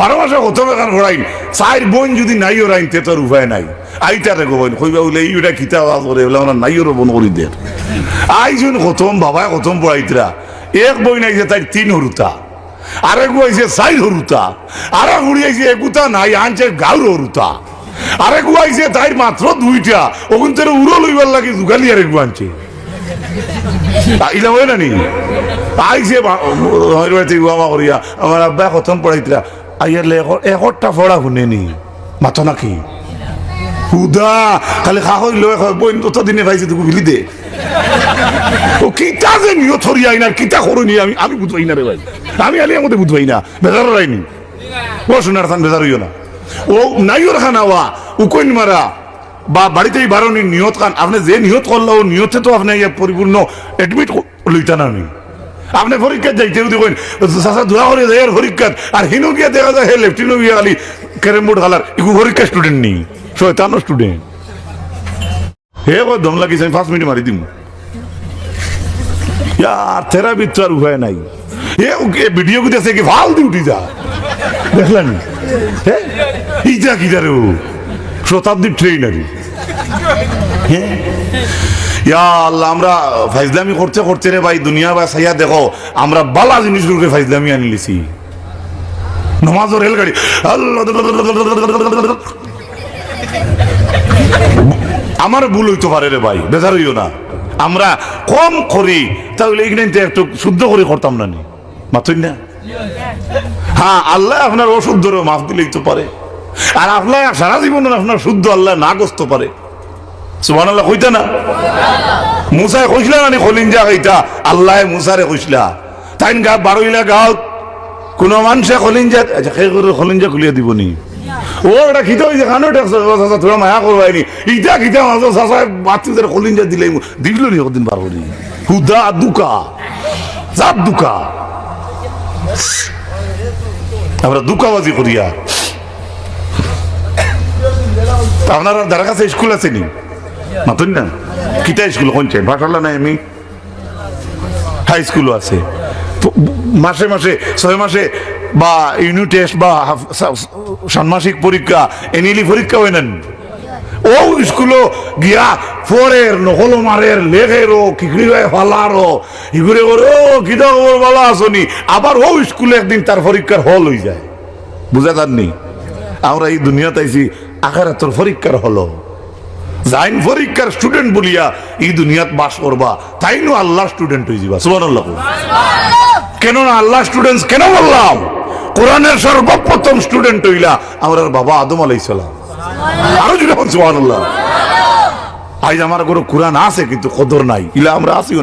বারো মাসে কত বেকার ঘোরাইন চার বোন যদি নাই ওরাইন তে তোর উপায় নাই আইতারে গোবইন কইবা বলে এইটা কিতা আওয়াজ করে বলে আমরা নাই ওর বোন করি দের আইজন খতম বাবায় খতম পড়াইতরা এক বই নাই যে তাই তিন হরুতা আরেক বই আইছে চাই হরুতা আরেক উড়ি আইছে একুতা নাই আনছে গাউর হরুতা আরেক আইছে তাই মাত্র দুইটা ওখান থেকে উড়ো লইবার লাগে জুগালি আরেক আনছে ইলা হয় না নি আইছে বাবা আমার আব্বা খতম পড়াইতরা আইয়ার লে একটা পড়া শুনে নি? মাথো নাকি হুদা খালি খা হইল বইন দিনে পাইছে তুকু বিলি দে। কিতা যে নিয় থরি আইনা, কিতা করো নি আমি আমি বুঝবাই না রে ভাই আমি আলি আমাদের বুঝবাই না বেজার রাইনি ও সোনার থান বেজার হইও না। ও নাইওর খানাওয়া উকইন মারা বা বাড়িতেই বারণি নিয়ত খান, আপনি যে নিয়ত করল নিয়তে তো আপনি পরিপূর্ণ এডমিট লইতা না নি আপনি পরীক্ষা যাইতে দেখুন চাষা ধোয়া করে যায় আর পরীক্ষা আর হিনো গিয়া দেখা যায়, হে লেফটিনো গিয়া খালি ক্যারেম বোর্ড খালার ইগু পরীক্ষা স্টুডেন্ট নি শয়তানো স্টুডেন্ট হে কো দম লাগিছে, আমি পাঁচ মিনিট মারি দিম। ইয়ার থেরাপি তো আর উপায় নাই। এ ভিডিও কুতে আছে কি, ভালো দি উঠি যা। দেখলেন? হ্যাঁ ইটা কি রে ও? শতাব্দীর ট্রেনারি হ্যাঁ ইয়া আল্লাহ, আমরা ফাইজলামি করতে করতে রে ভাই, দুনিয়া বা সাইয়া দেখো, আমরা বালা জিনিসগুলোকে ফাইজলামি আনি লিছি। নমাজও রেলগাড়ি। আমার ভুল হইতে পারে রে ভাই, বেজার হইও না। আমরা কম করি, তাহলে তো একটু শুদ্ধ করে করতাম না নি? মাথুই না? হ্যাঁ আল্লাহ আপনার অশুদ্ধরও মাফ দিলেই তো পারে। আর আপনার সারা জীবন আপনার শুদ্ধ আল্লাহ না গস্ত পারে। সুবান আল্লাহ কইতা না? মুসায় কইসলা না খলিঞ্জা কইতা? আল্লাহ মুসারে কইসলা। তাইন গা বারইলা গাও কোন মানুষে খলিঞ্জা আচ্ছা সেই করে খলিঞ্জা খুলিয়া দিব নি? ও এটা খিতে হয়েছে খানো তোরা মায়া করবাইনি ইটা খিতে মাছ চাষা বাচ্চাদের খলিঞ্জা দিলে দিল নি কদিন বার করি হুদা দুকা, জাত দুকা। আমরা দুকাবাজি করিয়া আপনার দ্বারা কাছে স্কুল আছে নি? মাতুন না। কিতা স্কুল কোনছে? ভাটালা নাই আমি হাই স্কুলও আছে। মাসে মাসে, ছয় মাসে বা ইউনিট টেস্ট বা ষান্মাসিক পরীক্ষা এনিলি পরীক্ষা হয় নেন ও স্কুলও গিয়া ফরের নকল মারের, লেখেরও কিকড়ি হয় ফালারও ইগুরে করে, ও কিতা খবর ভালো আসনি। আবার ও স্কুলে একদিন তার পরীক্ষার হল হয়ে যায়। বুঝা যাননি? আমরা এই দুনিয়াতে আইছি আখারে তোর পরীক্ষার হলো। যাইন পরীক্ষার স্টুডেন্ট বলিয়া এই দুনিয়াত বাস করবা। তাই নো আল্লাহ স্টুডেন্ট হয়ে যাবা। সুবান আল্লাহ কেন না আল্লাহ স্টুডেন্টস কেন বললাম? কোরআনের সর্বপ্রথম স্টুডেন্ট হইলা আমার বাবা আদম আলাই সালাম। আরও জুড়ে সুবান আল্লাহ আজ আমার কোনো কোরআন আছে কিন্তু কদর নাই। ইলা আমরা আসিও